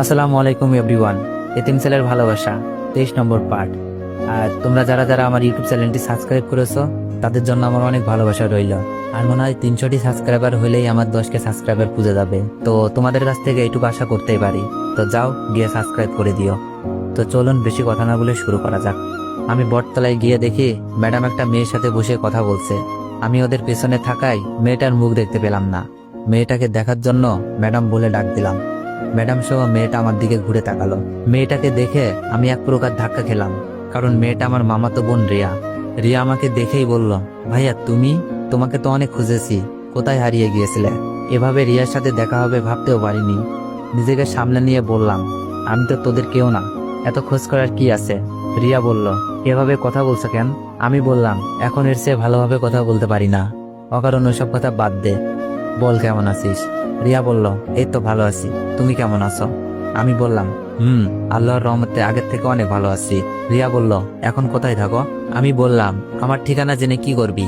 আসসালামু আলাইকুম এভরিওয়ান, এতিম সেলের ভালোবাসা, তেইশ নম্বর পার্ট। আর তোমরা যারা যারা আমার ইউটিউব চ্যানেলটি সাবস্ক্রাইব করেছ, তাদের জন্য আমার অনেক ভালোবাসা রইল। আর মনে হয় তিনশোটি সাবস্ক্রাইবার হলেই আমার দশকে সাবস্ক্রাইবার পুজো যাবে। তো তোমাদের কাছ থেকে এইটুকু আশা করতেই পারি। তো যাও, গিয়ে সাবস্ক্রাইব করে দিও। তো চলুন, বেশি কথা না বলে শুরু করা যাক। আমি বটতলায় গিয়ে দেখি ম্যাডাম একটা মেয়ের সাথে বসে কথা বলছে। আমি ওদের পেছনে থাকায় মেয়েটার মুখ দেখতে পেলাম না। মেয়েটাকে দেখার জন্য ম্যাডাম বলে ডাক দিলাম। ম্যাডাম সহ মেয়েটা আমার দিকে ঘুরে তাকালো। মেয়েটাকে দেখে আমি এক প্রকার ধাক্কা খেলাম, কারণ মেয়েটা আমার মামাতো বোন রিয়া। রিয়া আমাকে দেখেই বলল, ভাইয়া, তুমি? তোমাকে তো অনেক খুঁজেছি। কোথায় হারিয়ে গিয়েছিলে? এভাবে রিয়ার সাথে দেখা হবে ভাবতেও পারিনি। নিজেকে সামনে নিয়ে বললাম, আমি তো তোদের কেউ না। এত খোঁজ করার কি আছে? রিয়া বলল, এভাবে কথা বলছো কেন? আমি বললাম, এখন এর চেয়ে ভালোভাবে কথা বলতে পারি না। অকারণ ওইসব কথা বাদ দে। বল, কেমন আছিস? রিয়া বলল, এই তো ভালো আছি। তুমি কেমন আছো? আমি বললাম, হুম, আল্লাহর রহমতে আগের থেকে অনেক ভালো আছি। রিয়া বলল, এখন কোথায় থাকো? আমি বললাম, আমার ঠিকানা জেনে কি করবি?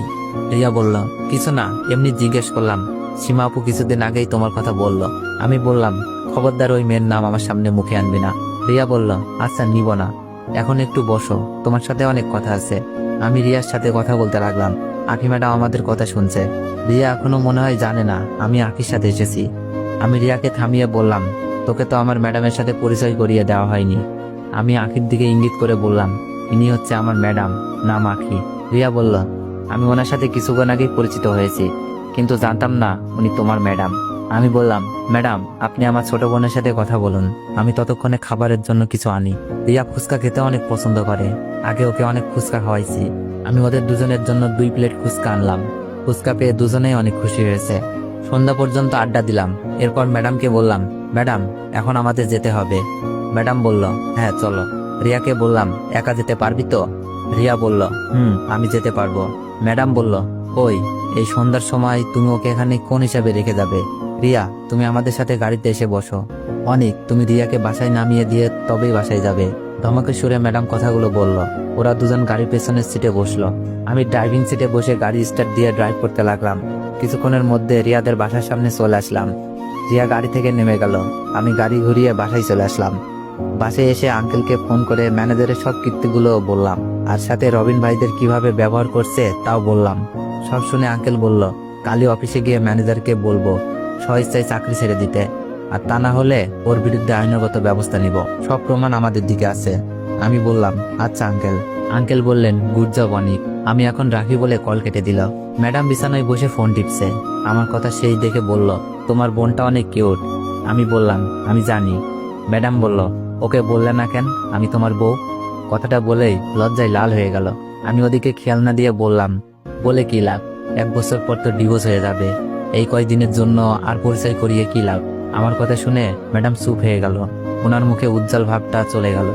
রিয়া বলল, কিছু না, এমনি জিজ্ঞেস করলাম। সীমা আপু কিছুদিন আগেই তোমার কথা বলল। আমি বললাম, খবরদার ওই মেয়ের নাম আমার সামনে মুখে আনবি না। রিয়া বলল আচ্ছা নিব না। এখন একটু বসো, তোমার সাথে অনেক কথা আছে। আমি রিয়ার সাথে কথা বলতে লাগলাম। আখি ম্যাডাম আমাদের কথা শুনছে। রিয়া এখনও মনে হয় জানে না, আমি আখির সাথে এসেছি। আমি রিয়াকে থামিয়ে বললাম, তোকে তো আমার ম্যাডামের সাথে পরিচয় করিয়ে দেওয়া হয়নি। আমি আখির দিকে ইঙ্গিত করে বললাম, ইনি হচ্ছে আমার ম্যাডাম, নাম আখি রিয়া বলল, আমি ওনার সাথে কিছুক্ষণ আগেই পরিচিত হয়েছি, কিন্তু জানতাম না উনি তোমার ম্যাডাম। আমি বললাম, ম্যাডাম, আপনি আমার ছোট বোনের সাথে কথা বলুন। আমি ততক্ষণে খাবারের জন্য কিছু আনি। রিয়া ফুচকা খেতে অনেক পছন্দ করে। আগে ওকে অনেক ফুচকা খাওয়াইছি। আমি ওদের দুজনের জন্য দুই প্লেট ফুচকা আনলাম। ফুচকা পেয়ে দুজনেই অনেক খুশি হয়েছে। সন্ধ্যা পর্যন্ত আড্ডা দিলাম। এরপর ম্যাডামকে বললাম, ম্যাডাম, এখন আমাদের যেতে হবে। ম্যাডাম বলল হ্যাঁ চলো। রিয়াকে বললাম, একা যেতে পারবি তো? রিয়া বলল, হুম, আমি যেতে পারব। ম্যাডাম বলল, ওই, এই সন্ধ্যার সময় তুমি ওকে এখানে কোন হিসাবে রেখে যাবে? রিয়া, তুমি আমাদের সাথে গাড়িতে এসে বসো। অনেক, তুমি রিয়াকে বাসায় নামিয়ে দিয়ে তবেই বাসায় যাবে। ধমাকে সুরে ম্যাডাম কথাগুলো বলল। ওরা দুজন গাড়ির পেছনের সিটে বসল। আমি ড্রাইভিং সিটে বসে গাড়ি স্টার্ট দিয়ে ড্রাইভ করতে লাগলাম। কিছুক্ষণের মধ্যে রিয়াদের বাসার সামনে চলে আসলাম। রিয়া গাড়ি থেকে নেমে গেল। আমি গাড়ি ঘুরিয়ে বাসায় চলে আসলাম। বাসে এসে আঙ্কেলকে ফোন করে ম্যানেজারের সব কীর্তিগুলো বললাম। আর সাথে রবিন ভাইদের কীভাবে ব্যবহার করছে তাও বললাম। সব শুনে আঙ্কেল বলল কালি অফিসে গিয়ে ম্যানেজারকে বলব। স্বেচ্ছায় চাকরি ছেড়ে দিতে। আর তা না হলে ওর বিরুদ্ধে আইনগত ব্যবস্থা নিব। সব প্রমাণ আমাদের দিকে আছে। আমি বললাম আচ্ছা আঙ্কেল। আঙ্কেল বললেন, গুড জব, অনিক। আমি এখন রাখি বলে কল কেটে দিল। ম্যাডাম বিছানায় বসে ফোন টিপছে। আমার কথা সেই দেখে বলল, তোমার বোনটা অনেক কিউট। আমি বললাম, আমি জানি। ম্যাডাম বলল, ওকে বললে না কেন? আমি তোমার বউ? কথাটা বলেই লজ্জায় লাল হয়ে গেল। আমি ওদিকে খেয়াল না দিয়ে বললাম, বলে কি লাভ? এক বছর পর তো ডিভোর্স হয়ে যাবে। এই কয়েকদিনের জন্য আর পরিচয় করিয়ে কি লাভ? আমার কথা শুনে ম্যাডাম চুপ হয়ে গেল। ওনার মুখে উজ্জ্বল ভাবটা চলে গেল।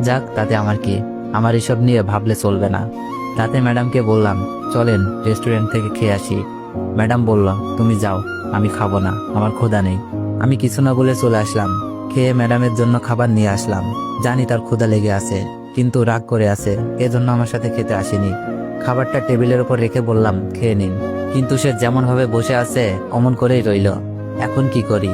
যাক, তাতে আমার কি? আমার এসব নিয়ে ভাবলে চলবে না। তাতে ম্যাডামকে বললাম, চলেন রেস্টুরেন্ট থেকে খেয়ে আসি। ম্যাডাম বলল, তুমি যাও, আমি খাব না, আমার ক্ষুধা নেই। আমি কিছু না বলে চলে আসলাম। খেয়ে ম্যাডামের জন্য খাবার নিয়ে আসলাম। জানি তার ক্ষুধা লেগে আছে, কিন্তু রাগ করে আছে, এজন্য আমার সাথে খেতে আসেনি। খাবারটা টেবিলের উপর রেখে বললাম, খেয়ে নিন। কিন্তু সে যেমন ভাবে বসে আছে, অমন করেই রইল। এখন কি করি?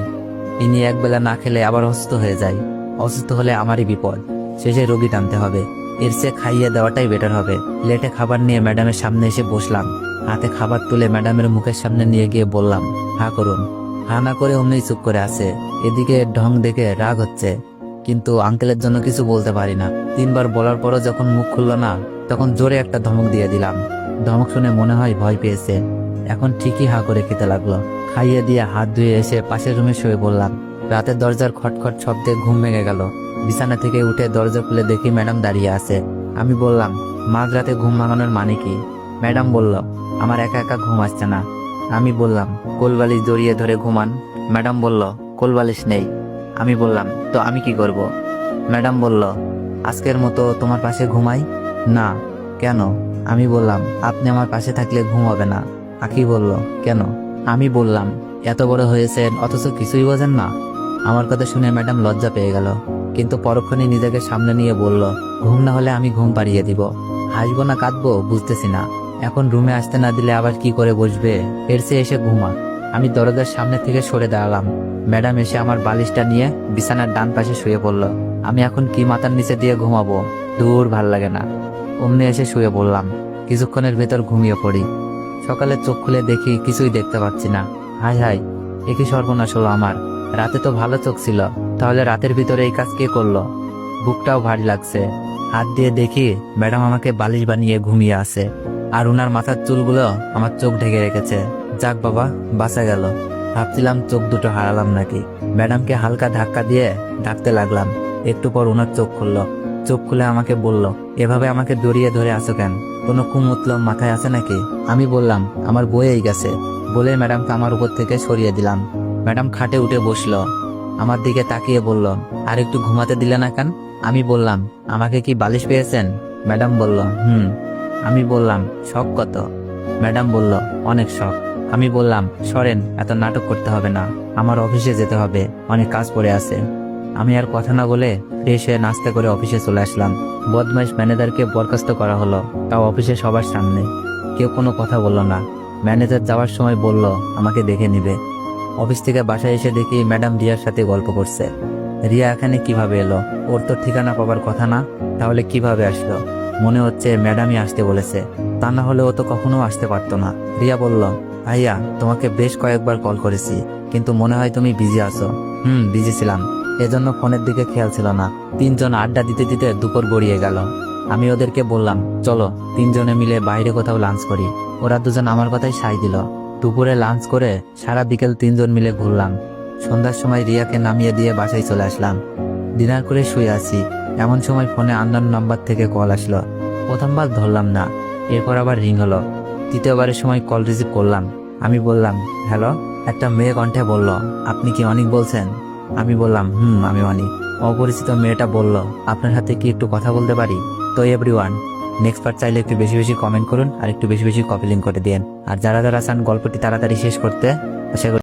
ইনি একবেলা না খেলে আবার অসুস্থ হয়ে যায়। অসুস্থ হলে আমারই বিপদ। শেষে রোগী টানতে হবে। এর চেয়ে খাইয়ে দেওয়াটাই বেটার হবে। প্লেটে খাবার নিয়ে ম্যাডামের সামনে এসে বসলাম। হাতে খাবার তুলে ম্যাডামের মুখের সামনে নিয়ে গিয়ে বললাম, হা করুন। হা না করে অমনি চুপ করে আছে। এদিকে ঢং দেখে রাগ হচ্ছে। কিন্তু আঙ্কেলের জন্য কিছু বলতে পারি না। তিনবার বলার পরও যখন মুখ খুললো না, তখন জোরে একটা ধমক দিয়ে দিলাম। ধমক শুনে মনে হয় ভয় পেয়েছে। এখন ঠিকই হা করে খেতে লাগল। খাইয়ে দিয়ে হাত ধুয়ে এসে পাশের রুমে শুয়ে বললাম রাতের দরজার খটখট শব্দে ঘুম ভেঙে গেল। বিছানা থেকে উঠে দরজা খুলে দেখি ম্যাডাম দাঁড়িয়ে আছে। আমি বললাম মাঝরাতে ঘুম ভাঙানোর মানে কি? ম্যাডাম বলল, আমার একা একা ঘুম আসছে না। আমি বললাম, কোলবালিশ জড়িয়ে ধরে ঘুমান। ম্যাডাম বলল, কোলবালিশ নেই। আমি বললাম, তো আমি কি করব? ম্যাডাম বলল, আজকের মতো তোমার পাশে ঘুমাই? না। কেন? আমি বললাম, আপনি আমার পাশে থাকলে ঘুম হবে না। আখি বলল, কেন? আমি বললাম, এত বড় হয়েছেন, অথচ কিছুই বোঝেন না। আমার কথা শুনে ম্যাডাম লজ্জা পেয়ে গেল, কিন্তু পরক্ষণে নিজেকে সামনে নিয়ে বলল, ঘুম না হলে আমি ঘুম পাড়িয়ে দিব। হাসবো না, কাঁদবো, বুঝতেছি না। এখন রুমে আসতে না দিলে আবার কি করে বসবে? এর চেয়ে এসে ঘুমা আমি দরজার সামনে থেকে সরে দাঁড়ালাম। ম্যাডাম এসে আমার বালিশটা নিয়ে বিছানার ডান পাশে শুয়ে পড়ল। আমি এখন কি মাথার নিচে দিয়ে ঘুমাবো? দূর ভালো লাগে না। অমনি এসে শুয়ে পড়লাম। কিছুক্ষণের ভেতর ঘুমিয়ে পড়ি। সকালে চোখ খুলে দেখি কিছুই দেখতে পাচ্ছি না। হাই হাই এ কি সর্বনাশ হলো আমার। রাতে তো ভালো চোখ ছিল। তাহলে রাতের ভিতরে এই কাজ কে করল? বুকটাও ভারী লাগছে। হাত দিয়ে দেখি ম্যাডাম আমাকে বালিশ বানিয়ে ঘুমিয়ে আছে। আর উনার মাথার চুলগুলো আমার চোখ ঢেকে রেখেছে। যাক বাবা, বাঁচা গেল। ভাবছিলাম চোখ দুটো হারালাম নাকি। ম্যাডামকে হালকা ধাক্কা দিয়ে ডাকতে লাগলাম। একটু পর ওনার চোখ খুললো। চোখ খুলে আমাকে বলল, এভাবে আমাকে দড়িয়ে ধরে আসো কেন? কোনো কুমতলম মাথায় আছে নাকি? আমি বললাম, আমার বইয়েই গেছে। বলে ম্যাডামকে আমার উপর থেকে সরিয়ে দিলাম। ম্যাডাম খাটে উঠে বসল। আমার দিকে তাকিয়ে বলল, আর একটু ঘুমাতে দিলে না কেন? আমি বললাম, আমাকে কি বালিশ পেয়েছেন? ম্যাডাম বলল, হুম। আমি বললাম, শখ কত? ম্যাডাম বলল, অনেক শখ। আমি বললাম, সরেন, এত নাটক করতে হবে না। আমার অফিসে যেতে হবে। অনেক কাজ পড়ে আছে। আমি আর কথা না বলে ফ্রেশ নাস্তা করে অফিসে চলে আসলাম। বদমাইশ ম্যানেজারকে বরখাস্ত করা হলো, তাও অফিসে সবার সামনে। কেউ কোনো কথা বলল না। ম্যানেজার যাওয়ার সময় বলল, আমাকে দেখে নিবে। অফিস থেকে বাসায় এসে দেখি ম্যাডাম রিয়ার সাথে গল্প করছে। রিয়া এখানে কীভাবে এলো? ওর তো ঠিকানা পাবার কথা না, তাহলে কীভাবে আসলো? মনে হচ্ছে ম্যাডামই আসতে বলেছে। তা না হলে ও তো কখনো আসতে পারতো না। রিয়া বলল, ভাইয়া, তোমাকে বেশ কয়েকবার কল করেছি, কিন্তু মনে হয় তুমি বিজি আছো। হুম, বিজি ছিলাম। এজন্য ফোনের দিকে খেয়াল ছিল না। তিনজন আড্ডা দিতে দিতে দুপুর গড়িয়ে গেল। আমি ওদেরকে বললাম, চলো, তিনজনে মিলে বাইরে কোথাও লাঞ্চ করি। ওরা দুজন আমার কথাই সাই দিল। দুপুরে লাঞ্চ করে সারা বিকেল তিনজন মিলে ঘুরলাম। সন্ধ্যার সময় রিয়াকে নামিয়ে দিয়ে বাসায় চলে আসলাম। ডিনার করে শুয়ে আছি। এমন সময় ফোনে আন্দান নাম্বার থেকে কল আসলো। প্রথমবার ধরলাম না। এরপর আবার রিং হলো। তৃতীয়বারের সময় কল রিসিভ করলাম। আমি বললাম, হ্যালো? একটা মেয়ে কণ্ঠে বলল, আপনি কি অনেক বলছেন? আমি বললাম, হুম, আমি অনেক অপরিচিত মেয়েটা বলল, আপনার সাথে কি একটু কথা বলতে পারি? তো এভরি ওয়ান নেক্সট পার্ট চাইলে একটু বেশি বেশি কমেন্ট করুন আর একটু বেশি বেশি কপিলিং করে দিন আর যারা যারা চান গল্পটি তাড়াতাড়ি শেষ করতে, আশা করি